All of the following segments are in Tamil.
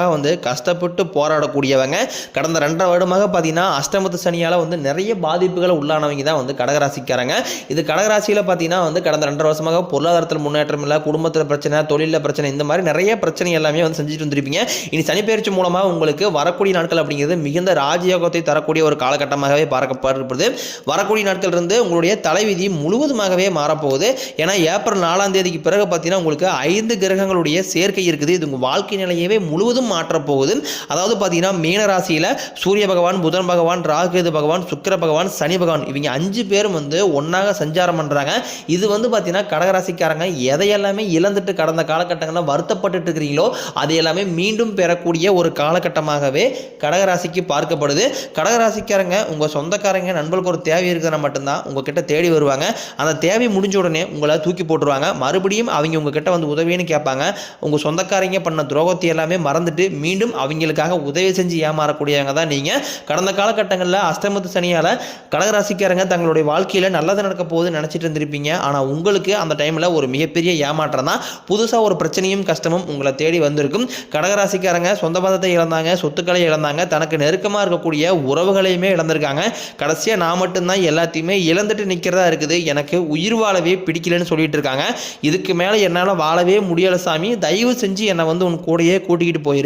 சனிக்காக வந்து கஷ்டப்பட்டு போராடக்கூடியவங்க. கடந்த ரெண்டரை வருடமாக பார்த்தீங்கன்னா அஷ்டமத்து சனியால் வந்து நிறைய பாதிப்புகளை உள்ளானவங்க தான் வந்து கடகராசிக்காரங்க. இது கடகராசியில் பார்த்தீங்கன்னா வந்து கடந்த ரெண்டரை வருஷமாக பொருளாதாரத்தில் முன்னேற்றம் இல்லை குடும்பத்தில் பிரச்சனை தொழிலில் பிரச்சனை இந்த மாதிரி நிறைய பிரச்சனை எல்லாமே வந்து செஞ்சுட்டு வந்திருப்பீங்க. இனி சனிப்பெயர்ச்சி மூலமாக உங்களுக்கு வரக்கூடிய நாட்கள் அப்படிங்கிறது மிகுந்த ராஜயோகத்தை தரக்கூடிய ஒரு காலகட்டமாகவே பார்க்கப்படுறது வரக்கூடிய நாட்கள் இருந்து உங்களுடைய தலைவிதி முழுவதுமாகவே மாறப்போகுது. ஏன்னா ஏப்ரல் நாலாம் தேதிக்கு பிறகு பார்த்தீங்கன்னா உங்களுக்கு ஐந்து கிரகங்களுடைய சேர்க்கை இருக்குது. இது உங்கள் வாழ்க்கை நிலையவே முழுவதும் மாற்றப் போகுது அதாவது பார்த்தீங்கன்னா மீன ராசியில் சூரிய பகவான் புதன் பகவான் ராகுகேது பகவான் சுக்கிர பகவான் சனி பகவான் இவங்க அஞ்சு பேரும் வந்து ஒன்றாக சஞ்சாரம் பண்ணுறாங்க இது வந்து பார்த்தீங்கன்னா கடகராசிக்காரங்க எதையெல்லாமே இழந்துட்டு கடந்த காலகட்டங்களில் வருத்தப்பட்டுட்டு இருக்கிறீங்களோ அது எல்லாமே மீண்டும் பெறக்கூடிய ஒரு காலகட்டமாகவே கடகராசிக்கு பார்க்கப்படுது. கடகராசிக்காரங்க உங்கள் சொந்தக்காரங்க நண்பர்களுக்கு ஒரு தேவை இருக்கிற மட்டும்தான் உங்ககிட்ட தேடி வருவாங்க. அந்த தேவை முடிஞ்ச உடனே உங்களை தூக்கி போட்டுருவாங்க. மறுபடியும் அவங்க உங்ககிட்ட வந்து உதவின்னு கேட்பாங்க. உங்கள் சொந்தக்காரங்க பண்ண துரோகத்தை எல்லாமே மறந்துட்டு மீண்டும் அவங்களுக்காக உதவி செஞ்சு ஏமாறக்கூடியவங்க தான் நீங்கள் கடந்த காலகட்டங்களில் அஷ்டமத்து சனியால் கடகராசிக்காரங்க தங்களுடைய வாழ்க்கையில் நல்லது நடக்க போகுதுன்னு நினச்சிட்டு இருந்திருப்பீங்க. ஆனால் உங்களுக்கு அந்த டைமில் ஒரு மிகப்பெரிய ஏமாற்றம் தான். புதுசாக ஒரு பிரச்சனையும் கஷ்டமும் உங்களை தேடி வந்திருக்கும். கடகராசிக்காரங்க சொந்த பந்தத்தை இழந்தாங்க சொத்துக்களை இழந்தாங்க தனக்கு நெருக்கமாக இருக்கக்கூடிய உறவுகளையுமே இழந்திருக்காங்க. கடைசியாக நான் மட்டும்தான் எல்லாத்தையுமே இழந்துட்டு நிற்கிறதா இருக்குது. எனக்கு உயிர் வாழவே பிடிக்கலன்னு சொல்லிட்டு இருக்காங்க. இதுக்கு மேலே என்னால் வாழவே முடியலை சாமி. தயவு செஞ்சு என்னை வந்து உன் கூடயே கூட்டிக்கிட்டு போயிரு.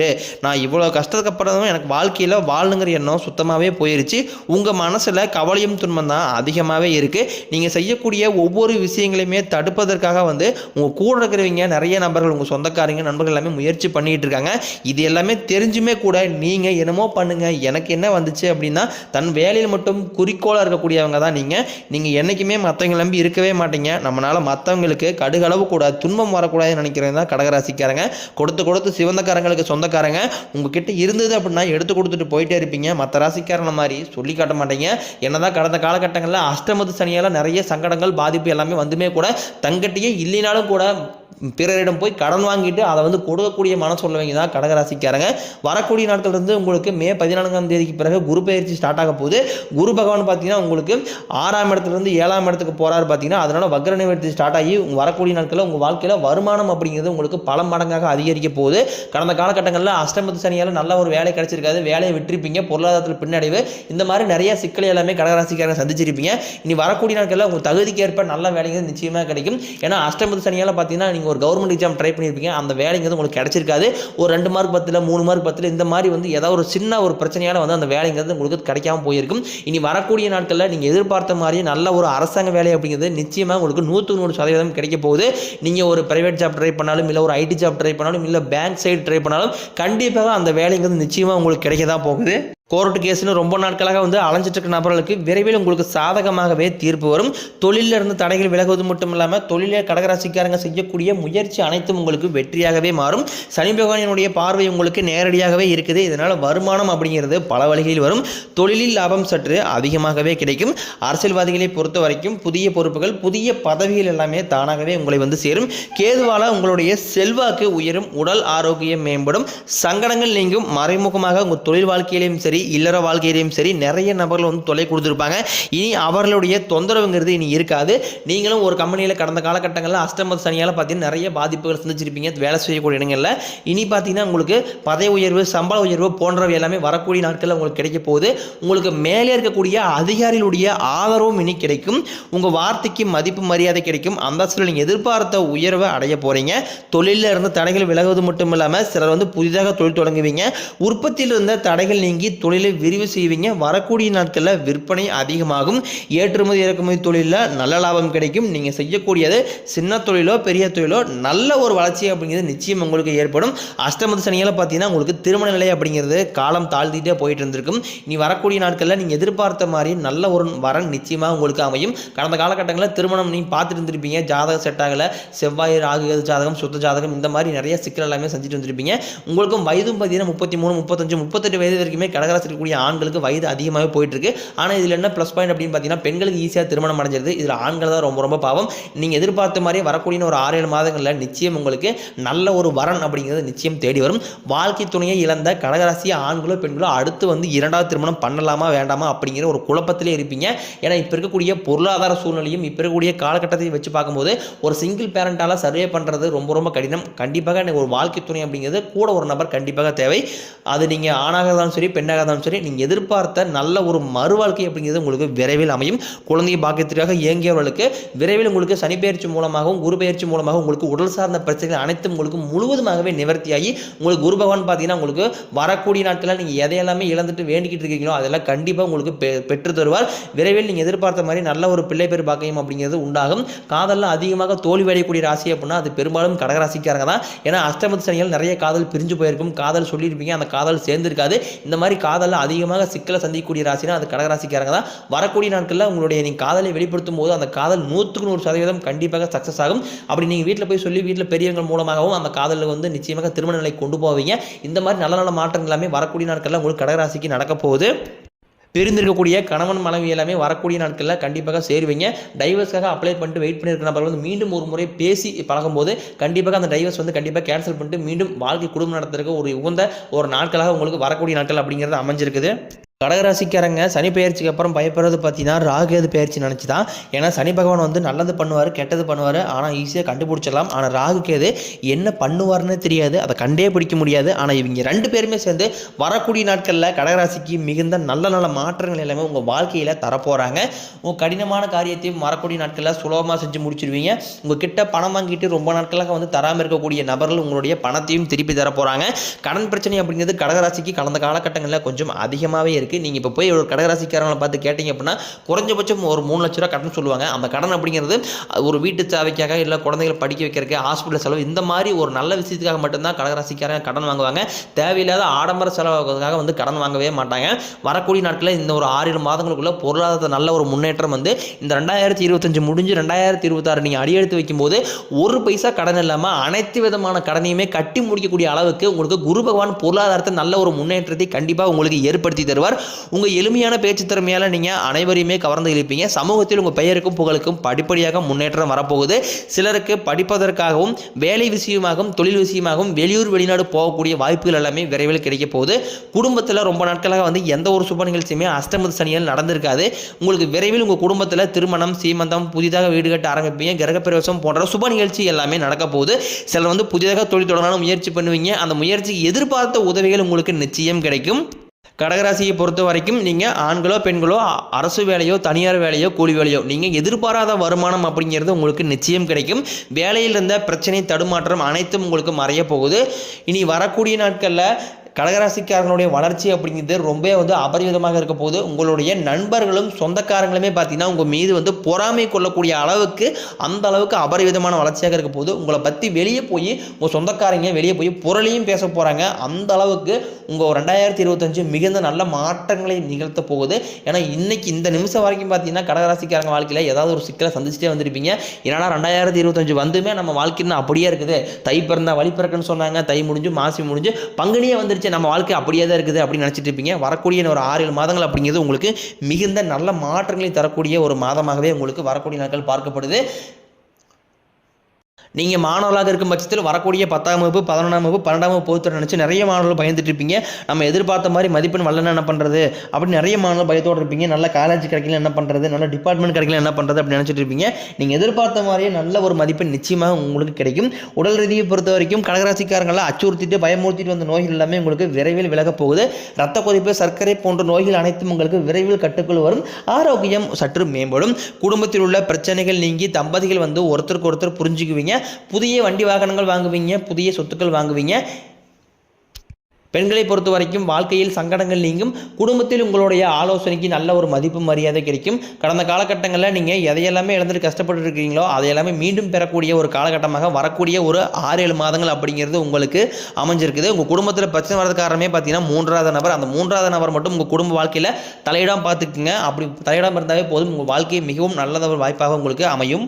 நான் இவ்வளோ கஷ்டத்துக்கு அப்புறம் எனக்கு வாழ்க்கையில் வாழணுங்கிற எண்ணம் சுத்தமாகவே போயிருச்சு. உங்கள் மனசில் கவலையும் துன்பம் தான் அதிகமாகவே இருக்குது நீங்கள் செய்யக்கூடிய ஒவ்வொரு விஷயங்களையுமே தடுப்பதற்காக வந்து உங்கள் கூட இருக்கிறவங்க நிறைய நபர்கள் உங்கள் சொந்தக்காரங்க நண்பர்கள் எல்லாமே முயற்சி பண்ணிகிட்டு இருக்காங்க. இது எல்லாமே தெரிஞ்சுமே கூட நீங்கள் என்னமோ பண்ணுங்கள் எனக்கு என்ன வந்துச்சு அப்படின்னா தன் வேலையில் மட்டும் குறிக்கோளாக இருக்கக்கூடியவங்க தான் நீங்கள் நீங்கள் என்றைக்குமே மற்றவங்க நம்பி இருக்கவே மாட்டீங்க. நம்மளால் மற்றவங்களுக்கு கடுகளவு கூட துன்பம் வரக்கூடாதுன்னு நினைக்கிறவங்க தான் கடகராசிக்காரங்க. கொடுத்து கொடுத்து சிவந்தக்காரங்களுக்கு சொந்த சொந்தக்காரங்க உங்ககிட்ட இருந்தது அப்படின்னா எடுத்து கொடுத்துட்டு போயிட்டே இருப்பீங்க. மற்ற ராசிக்காரன மாதிரி சொல்லி காட்ட மாட்டீங்க. என்னதான் கடந்த காலகட்டங்களில் அஷ்டமத்து சனியால் நிறைய சங்கடங்கள் பாதிப்பு எல்லாமே வந்துமே கூட தங்கிட்டயே இல்லைனாலும் கூட பிறரிடம் போய் கடன் வாங்கிட்டு அதை வந்து கொடுக்கக்கூடிய மனசுள்ளவங்க தான் கடகராசிக்காரங்க வரக்கூடிய நாட்கள் இருந்து உங்களுக்கு மே பதினான்காம் தேதிக்கு பிறகு குரு பயிற்சி ஸ்டார்ட் ஆக போகுது. குரு பகவான் பார்த்தீங்கன்னா உங்களுக்கு ஆறாம் இடத்துலேருந்து ஏழாம் இடத்துக்கு போகிறாரு பார்த்தீங்கன்னா அதனால் வக்ர நிவர்த்தி ஸ்டார்ட் ஆகி வரக்கூடிய நாட்களில் உங்கள் வாழ்க்கையில் வருமானம் அப்படிங்கிறது உங்களுக்கு பல மடங்காக அதிகரிக்க போகுது. கடந்த காலகட்டங்களில் அஷ்டமத்து சனியால் நல்ல ஒரு வேலை கிடைச்சிருக்காது. வேலையை விட்டிருப்பீங்க. பொருளாதாரத்தில் பின்னடைவு. இந்த மாதிரி நிறைய சிக்கல் எல்லாமே கடகராசிக்காரங்க சந்திச்சிருப்பீங்க. இனி வரக்கூடிய நாட்களில் உங்கள் தகுதிக்கு ஏற்ப நல்ல வேலைங்கிறது நிச்சயமாக கிடைக்கும். ஏன்னா அஷ்டமத்து சனியால் பார்த்தீங்கன்னா நீங்கள் ஒரு கவர்மெண்ட் எக்ஸாம் ட்ரை பண்ணியிருப்பீங்க அந்த வேலைங்கிறது உங்களுக்கு கிடைச்சிருக்காது. ஒரு ரெண்டு மார்க் பத்தில் மூணு மார்க் பத்தில் இந்த மாதிரி வந்து ஏதாவது ஒரு சின்ன ஒரு பிரச்சனையால் வந்து அந்த வேலைங்கிறது உங்களுக்கு கிடைக்காம போயிருக்கும். இனி வரக்கூடிய நாட்களில் நீங்கள் எதிர்பார்த்த மாதிரியே நல்ல ஒரு அரசாங்க வேலை அப்படிங்கிறது நிச்சயமாக உங்களுக்கு நூற்று நூறு சதவீதம் கிடைக்க போகுது. நீங்கள் ஒரு பிரைவேட் ஜாப் ட்ரை பண்ணாலும் இல்லை ஒரு ஐடி ஜாப் ட்ரை பண்ணாலும் இல்லை பேங்க் சைடு ட்ரை பண்ணாலும் கண்டிப்பாக அந்த வேலைங்கிறது நிச்சயமாக உங்களுக்கு கிடைக்க தான் போகுது. கோர்ட் கேஸ்னு ரொம்ப நாட்களாக வந்து அலைஞ்சிட்டு இருக்க நபர்களுக்கு விரைவில் உங்களுக்கு சாதகமாகவே தீர்ப்பு வரும். தொழிலில் இருந்து தடைகள் விலகுவது மட்டும் இல்லாமல் தொழிலே கடகராசிக்காரங்க செய்யக்கூடிய முயற்சி அனைத்தும் உங்களுக்கு வெற்றியாகவே மாறும். சனி பகவானினுடைய பார்வை உங்களுக்கு நேரடியாகவே இருக்குது. இதனால் வருமானம் அப்படிங்கிறது பல வழிகளில் வரும். தொழிலில் லாபம் சற்று அதிகமாகவே கிடைக்கும். அரசியல்வாதிகளை பொறுத்த வரைக்கும் புதிய பொறுப்புகள் புதிய பதவிகள் எல்லாமே தானாகவே உங்களை வந்து சேரும். கேதுவால உங்களுடைய செல்வாக்கு உயரும். உடல் ஆரோக்கியம் மேம்படும். சங்கடங்கள் நீங்கும். மறைமுகமாக உங்கள் தொழில் வாழ்க்கையிலையும் சரி சரி இல்லற வாழ்க்கையிலையும் சரி நிறைய நபர்கள் வந்து தொலை கொடுத்துருப்பாங்க. இனி அவர்களுடைய தொந்தரவுங்கிறது இனி இருக்காது. நீங்களும் ஒரு கம்பெனியில் கடந்த காலகட்டங்களில் அஷ்டமத சனியால் பார்த்தீங்கன்னா நிறைய பாதிப்புகள் சந்திச்சிருப்பீங்க. வேலை செய்யக்கூடிய இடங்களில். இனி பார்த்தீங்கன்னா உங்களுக்கு பதவி உயர்வு சம்பள உயர்வு போன்றவை எல்லாமே வரக்கூடிய நாட்களில் உங்களுக்கு கிடைக்க போகுது. உங்களுக்கு மேலே இருக்கக்கூடிய அதிகாரிகளுடைய ஆதரவும் இனி கிடைக்கும். உங்கள் வார்த்தைக்கு மதிப்பு மரியாதை கிடைக்கும். அந்த சூழல் நீங்கள் எதிர்பார்த்த உயர்வை அடைய போகிறீங்க தொழிலில் இருந்து தடைகள் விலகுவது மட்டும் இல்லாமல் சிலர் வந்து புதிதாக தொழில் தொடங்குவீங்க. உற்பத்தியில் இருந்த தடைகள் நீங்கி தொழிலை விரிவு செய்வீங்க. வரக்கூடிய நாட்களில் விற்பனை அதிகமாகும். ஏற்றுமதி இறக்குமதி தொழிலில் நல்ல லாபம் கிடைக்கும். நீங்கள் செய்யக்கூடியது சின்ன தொழிலோ பெரிய தொழிலோ நல்ல ஒரு வளர்ச்சி அப்படிங்கிறது நிச்சயம் உங்களுக்கு ஏற்படும். அஷ்டமத்து சனியில் பார்த்தீங்கன்னா உங்களுக்கு திருமண நிலை அப்படிங்கிறது காலம் தாழ்த்திட்டே போயிட்டு இருந்திருக்கும் நீ வரக்கூடிய நாட்களில் நீங்கள் எதிர்பார்த்த மாதிரி நல்ல ஒரு வரன் நிச்சயமாக உங்களுக்கு அமையும். கடந்த காலகட்டங்களில் திருமணம் நீங்கள் பார்த்துட்டு இருந்திருப்பீங்க ஜாதகம் செட் ஆகலை. செவ்வாய் ராகு ஜாதகம் சுத்த ஜாதகம் இந்த மாதிரி நிறைய சிக்கல் எல்லாமே செஞ்சுட்டு வந்திருப்பீங்க. உங்களுக்கும் வயதும் பார்த்தீங்கன்னா முப்பத்தி மூணு முப்பத்தஞ்சு முப்பத்தெட்டு வயது வரைக்குமே கடகராசி இருக்கக்கூடிய ஆண்களுக்கு வயது அதிகமாகவே போயிட்டு இருக்கு ஆனால் இதில் என்ன ப்ளஸ் பாயிண்ட் அப்படின்னு பார்த்தீங்கன்னா பெண்களுக்கு ஈஸியாக திருமணம் அடைஞ்சிருது இதில் ஆண்கள் தான் ரொம்ப ரொம்ப பாவம். நீங்கள் எதிர்பார்த்த மாதிரியே வரக்கூடிய ஒரு ஆறு ஏழு மாதங்களில் நிச்சயம் உங்களுக்கு நல்ல ஒரு வரன் அப்படிங்கிறது நிச்சயம் தேடி வரும். வாழ்க்கை துணையை இழந்த கடகராசி ஆண்களோ பெண்களோ அடுத்து வந்து இரண்டாவது திருமணம் பண்ணலாமா வேண்டாமா அப்படிங்கிற ஒரு குழப்பத்திலே இருப்பீங்க. ஏன்னா இப்போ இருக்கக்கூடிய பொருளாதார சூழ்நிலையும் இப்போ இருக்கக்கூடிய காலகட்டத்தையும் வச்சு பார்க்கும்போது ஒரு சிங்கிள் பேரண்டால் சர்வே பண்ணுறது ரொம்ப ரொம்ப கடினம். கண்டிப்பாக எனக்கு ஒரு வாழ்க்கை துணை அப்படிங்கிறது கூட ஒரு நபர் கண்டிப்பாக தேவை. அது நீங்கள் ஆணாக இருந்தாலும் சரி பெண்ணாக இருந்தாலும் சரி நீங்கள் எதிர்பார்த்த நல்ல ஒரு மறு வாழ்க்கை அப்படிங்கிறது உங்களுக்கு விரைவில் அமையும். குழந்தை பாக்கியத்திற்காக இயங்கியவர்களுக்கு விரைவில் உங்களுக்கு சனிப்பெயர்ச்சி மூலமாகவும் குரு பயிற்சி மூலமாக உங்களுக்கு உடல் சார்ந்த பிரச்சனைகள் அனைத்தும் உங்களுக்கு முழுவதுமாகவே நிவர்த்தியாகி உங்களுக்கு குரு பகவான் பார்த்தீங்கன்னா உங்களுக்கு வரக்கூடிய நாட்களில் நீங்கள் எதையெல்லாமே இழந்துட்டு வேண்டிக்கிட்டு இருக்கீங்களோ அதெல்லாம் கண்டிப்பாக உங்களுக்கு பெ- பெற்று தருவார். விரைவில் நீங்கள் எதிர்பார்த்த மாதிரி நல்ல ஒரு பிள்ளை பேர் பாக்கியம் அப்படிங்கிறது உண்டாகும். காதலில் அதிகமாக தோல்வி அடையக்கூடிய ராசி அப்படின்னா அது பெரும்பாலும் கடகராசிக்காரங்க தான் ஏன்னா அஷ்டமத்து சனிகள் நிறைய காதல் பிரிஞ்சு போயிருக்கும். காதல் சொல்லியிருப்பீங்க அந்த காதல் சேர்ந்திருக்காது. இந்த மாதிரி காதலில் அதிகமாக சிக்கலை சந்திக்கக்கூடிய ராசினா அது கடகராசிக்காரங்க தான் வரக்கூடிய நாட்களில் உங்களுடைய நீங்கள் காதலை வெளிப்படுத்தும் போது அந்த காதல் நூற்றுக்கு நூறு சதவீதம் கண்டிப்பாக சக்ஸஸ் ஆகும். அப்படி நீங்கள் வீட்டில் போய் சொல்லி வீட்டில் பெரியவங்கள் மூலமாகவும் அந்த காதலில் வந்து நிச்சயமாக திருமண நிலை கொண்டு போவீங்க. இந்த மாதிரி நல்ல நல்ல மாற்றங்கள் எல்லாமே வரக்கூடிய நாட்களில் உங்களுக்கு கடகராசிக்கு நடக்க போகுது. பிரிந்திருக்கக்கூடிய கணவன் மனைவி எல்லாமே வரக்கூடிய நாட்களில் கண்டிப்பாக சேருவீங்க. டைவர்ஸ்க்காக அப்ளை பண்ணிட்டு வெயிட் பண்ணியிருக்க நபர்கள் வந்து மீண்டும் ஒரு முறை பேசி பழகும்போது கண்டிப்பாக அந்த டைவர்ஸ் வந்து கண்டிப்பாக கேன்சல் பண்ணிட்டு மீண்டும் வாழ்க்கை குடும்பம் நடத்துறதுக்கு ஒரு உகந்த ஒரு நாட்களாக உங்களுக்கு வரக்கூடிய நாட்கள் அப்படிங்கிறது அமைஞ்சிருக்குது. கடகராசிக்காரங்க சனி பயிற்சிக்கு அப்புறம் பயப்படுறது பார்த்தீங்கன்னா ராகுகேது பயிற்சி நினச்சி தான் ஏன்னா சனி பகவான் வந்து நல்லது பண்ணுவார் கெட்டது பண்ணுவார். ஆனால் ஈஸியாக கண்டுபிடிச்சிடலாம். ஆனால் ராகுகேது என்ன பண்ணுவார்னு தெரியாது. அதை கண்டே பிடிக்க முடியாது. ஆனால் இவங்க ரெண்டு பேருமே சேர்ந்து வரக்கூடிய நாட்களில் கடகராசிக்கு மிகுந்த நல்ல நல்ல மாற்றங்கள் எல்லாமே உங்கள் வாழ்க்கையில் தரப்போகிறாங்க உங்கள் கடினமான காரியத்தையும் வரக்கூடிய நாட்களில் சுலபமாக செஞ்சு முடிச்சிருவீங்க. உங்கள் கிட்ட பணம் வாங்கிட்டு ரொம்ப நாட்களாக வந்து தராமல் இருக்கக்கூடிய நபர்கள் உங்களுடைய பணத்தையும் திருப்பி தரப்போகிறாங்க கடன் பிரச்சனை அப்படிங்கிறது கடகராசிக்கு கடந்த காலகட்டங்களில் கொஞ்சம் அதிகமாகவே இருக்குது நீங்கள் இப்போ போய் ஒரு கடகராசிக்காரங்களை பார்த்து கேட்டிங்க அப்படின்னா குறைஞ்சபட்சம் ஒரு மூணு லட்ச ரூபா கடன் சொல்லுவாங்க. அந்த கடன் அப்படிங்கிறது ஒரு வீட்டு தேவைக்காக இல்லை குழந்தைகளை படிக்க வைக்கிறதுக்கு ஹாஸ்பிட்டல் செலவு இந்த மாதிரி ஒரு நல்ல விஷயத்துக்காக மட்டும்தான் கடகராசிக்காரங்க கடன் வாங்குவாங்க. தேவையில்லாத ஆடம்பர செலவுக்காக வந்து கடன் வாங்கவே மாட்டாங்க. வரக்கூடிய நாட்களில் இந்த ஒரு ஆறு ஏழு மாதங்களுக்குள்ள பொருளாதாரத்தை நல்ல ஒரு முன்னேற்றம் வந்து இந்த ரெண்டாயிரத்தி இருபத்தஞ்சு முடிஞ்சு ரெண்டாயிரத்தி இருபத்தாறு நீங்கள் அடியெடுத்து வைக்கும்போது ஒரு பைசா கடன் இல்லாமல் அனைத்து விதமான கடனையுமே கட்டி முடிக்கக்கூடிய அளவுக்கு உங்களுக்கு குரு பகவான் பொருளாதாரத்தை நல்ல ஒரு முன்னேற்றத்தை கண்டிப்பாக உங்களுக்கு ஏற்படுத்தி தருவார். உங்கள் எளிமையான பேச்சு திறமையால் நீங்கள் அனைவரையுமே கவர்ந்து இழுப்பீங்க. சமூகத்தில் உங்கள் பெயருக்கும் புகழுக்கும் படிப்படியாக முன்னேற்றம் வரப்போகுது. சிலருக்கு படிப்பதற்காகவும் வேலை விஷயமாகவும் தொழில் விஷயமாகவும் வெளியூர் வெளிநாடு போகக்கூடிய வாய்ப்புகள் எல்லாமே விரைவில் கிடைக்க போகுது. குடும்பத்தில் ரொம்ப நாட்களாக வந்து எந்த ஒரு சுப நிகழ்ச்சியுமே அஷ்டமது சனியில் நடந்திருக்காது. உங்களுக்கு விரைவில் உங்கள் குடும்பத்தில் திருமணம் சீமந்தம் புதிதாக வீடு கட்ட ஆரம்பிப்பீங்க. கிரகப்பிரவேசம் போன்ற சுப நிகழ்ச்சி எல்லாமே நடக்க போகுது. சிலர் வந்து புதிதாக தொழில் தொடங்கணும் முயற்சி பண்ணுவீங்க. அந்த முயற்சிக்கு எதிர்பார்த்த உதவிகள் உங்களுக்கு நிச்சயம் கிடைக்கும். கடகராசியை பொறுத்த வரைக்கும் நீங்கள் ஆண்களோ பெண்களோ அரசு வேலையோ தனியார் வேலையோ கூலி வேலையோ நீங்கள் எதிர்பாராத வருமானம் அப்படிங்கிறது உங்களுக்கு நிச்சயம் கிடைக்கும். வேலையில் இருந்த பிரச்சனை தடுமாற்றம் அனைத்தும் உங்களுக்கு மறைய போகுது. இனி வரக்கூடிய நாட்களில் கடகராசிக்காரங்களுடைய வளர்ச்சி அப்படிங்கிறது ரொம்ப வந்து அபரிவிதமாக இருக்க போது உங்களுடைய நண்பர்களும் சொந்தக்காரங்களுமே பார்த்தீங்கன்னா உங்கள் மீது வந்து பொறாமை கொள்ளக்கூடிய அளவுக்கு அந்த அளவுக்கு அபரிவிதமான வளர்ச்சியாக இருக்க போது உங்களை பற்றி வெளியே போய் உங்கள் சொந்தக்காரங்க வெளியே போய் புரளியும் பேச போகிறாங்க அந்த அளவுக்கு உங்கள் ரெண்டாயிரத்தி இருபத்தஞ்சு மிகுந்த நல்ல மாற்றங்களை நிகழ்த்த போகுது. ஏன்னா இன்னைக்கு இந்த நிமிஷம் வரைக்கும் பார்த்தீங்கன்னா கடகராசிக்காரங்க வாழ்க்கையில் ஏதாவது ஒரு சிக்கலை சந்திச்சுட்டே வந்திருப்பீங்க. ஏன்னா ரெண்டாயிரத்தி இருபத்தஞ்சு வந்துமே நம்ம வாழ்க்கைன்னு அப்படியே இருக்குது. தை பிறந்தா வழி பிறக்குன்னு சொன்னாங்க. தை முடிஞ்சு மாசி முடிஞ்சு பங்குனியே வந்துருச்சு. நம்ம வாழ்க்கை அப்படியே தான் இருக்குது அப்படின்னு நினச்சிட்டு இருப்பீங்க. வரக்கூடிய ஒரு ஆறு ஏழு மாதங்கள் அப்படிங்கிறது உங்களுக்கு மிகுந்த நல்ல மாற்றங்களை தரக்கூடிய ஒரு மாதமாகவே உங்களுக்கு வரக்கூடிய நாட்கள் பார்க்கப்படுது. நீங்கள் மாணவர்களாக இருக்கும் பட்சத்தில் வரக்கூடிய பத்தாம் வகுப்பு பதினொன்றாம் வகுப்பு பன்னெண்டாம் வகுப்பு பொறுத்தவரை நினச்சி நிறைய மாணவர்கள் பயந்துட்டு இருப்பீங்க. நம்ம எதிர்பார்த்த மாதிரி மதிப்பெண் வரலன்னா என்ன பண்ணுறது அப்படின்னு நிறைய மாணவர்கள் பயத்தோடு இருப்பீங்க. நல்ல காலேஜ் கிடைக்கல என்ன பண்ணுறது நல்ல டிபார்ட்மெண்ட் கிடைக்கல என்ன பண்ணுறது அப்படின்னு நினச்சிட்டு இருப்பீங்க. நீங்கள் எதிர்பார்த்த மாதிரியே நல்ல ஒரு மதிப்பெண் நிச்சயமாக உங்களுக்கு கிடைக்கும். உடல் ரீதியை பொறுத்த வரைக்கும் கடகராசிக்காரங்களை அச்சுறுத்திட்டு பயமுறுத்திட்டு வந்த நோய்கள் எல்லாமே உங்களுக்கு விரைவில் விலகப் போகுது. ரத்த கொதிப்பு சர்க்கரை போன்ற நோய்கள் அனைத்தும் உங்களுக்கு விரைவில் கட்டுக்குள் வரும். ஆரோக்கியம் சற்று மேம்படும். குடும்பத்தில் உள்ள பிரச்சனைகள் நீங்கி தம்பதிகள் வந்து ஒருத்தருக்கு ஒருத்தர் புரிஞ்சுக்குவீங்க. புதிய வண்டி வாகனங்கள் வாங்குவீங்க புதிய சொத்துக்கள் வாங்குவீங்க. பெண்களை பொறுத்த வரைக்கும் வாழ்க்கையில் சங்கடங்கள் நீங்கும். குடும்பத்தில் உங்களுடைய ஆலோசனைக்கு நல்ல ஒரு மதிப்பு மரியாதை கிடைக்கும். கடந்த காலகட்டங்களில் நீங்கள் எதையெல்லாமே இழந்துட்டு கஷ்டப்பட்டு இருக்கிறீங்களோ அதையெல்லாமே மீண்டும் பெறக்கூடிய ஒரு காலகட்டமாக வரக்கூடிய ஒரு ஆறு ஏழு மாதங்கள் அப்படிங்கிறது உங்களுக்கு அமைஞ்சிருக்குது. உங்கள் குடும்பத்தில் பிரச்சனை வரது காரணமே பார்த்தீங்கன்னா மூன்றாவது நபர். அந்த மூன்றாவது நபர் மட்டும் உங்கள் குடும்ப வாழ்க்கையில் தலையிடம் பார்த்துக்குங்க. அப்படி தலையிடம் இருந்தாவே போதும். உங்கள் வாழ்க்கை மிகவும் நல்லத ஒரு வாய்ப்பாக உங்களுக்கு அமையும்.